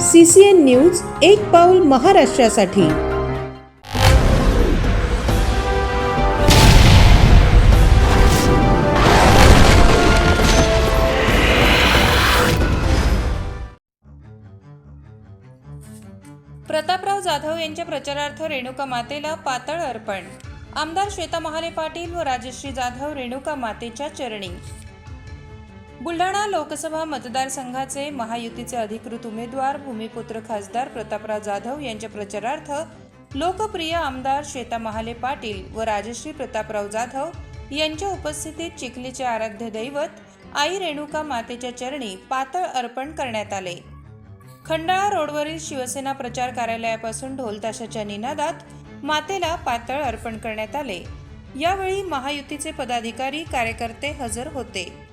C C N news एक पाऊल महाराष्ट्रासाठी. प्रतापराव जाधव यांच्या प्रचारार्थ रेणुका मातेला पातळ अर्पण. आमदार श्वेता महाले पाटील व राजश्री जाधव रेणुका मातेच्या चरणी. बुलढाणा लोकसभा मतदारसंघाचे महायुतीचे अधिकृत उमेदवार भूमिपुत्र खासदार प्रतापराव जाधव यांच्या प्रचारार्थ लोकप्रिय आमदार श्वेता महाले पाटील व राजश्री प्रतापराव जाधव यांच्या उपस्थितीत चिखलीचे आराध्य दैवत आई रेणुका मातेच्या चरणी पातळ अर्पण करण्यात आले. खंडाळा रोडवरील शिवसेना प्रचार कार्यालयापासून ढोलताशाच्या निनादात मातेला पातळ अर्पण करण्यात आले. यावेळी महायुतीचे पदाधिकारी कार्यकर्ते हजर होते.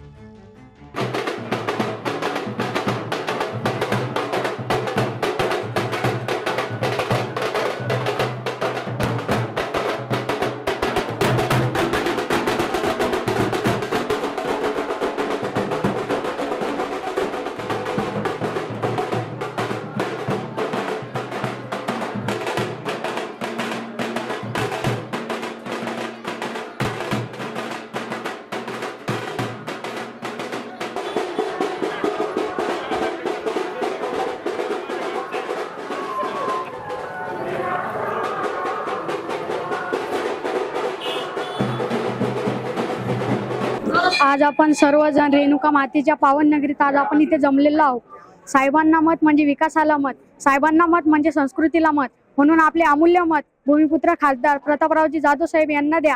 आज आपण सर्वजण रेणुका मातेच्या पावन नगरीत आज आपण इथे जमलेलो आहोत. साहेबांना मत म्हणजे विकासाला मत साहेबांना मत म्हणजे संस्कृतीला मत म्हणून आपले अमूल्य मत भूमिपुत्र खासदार प्रतापरावजी जाधव साहेब यांना द्या.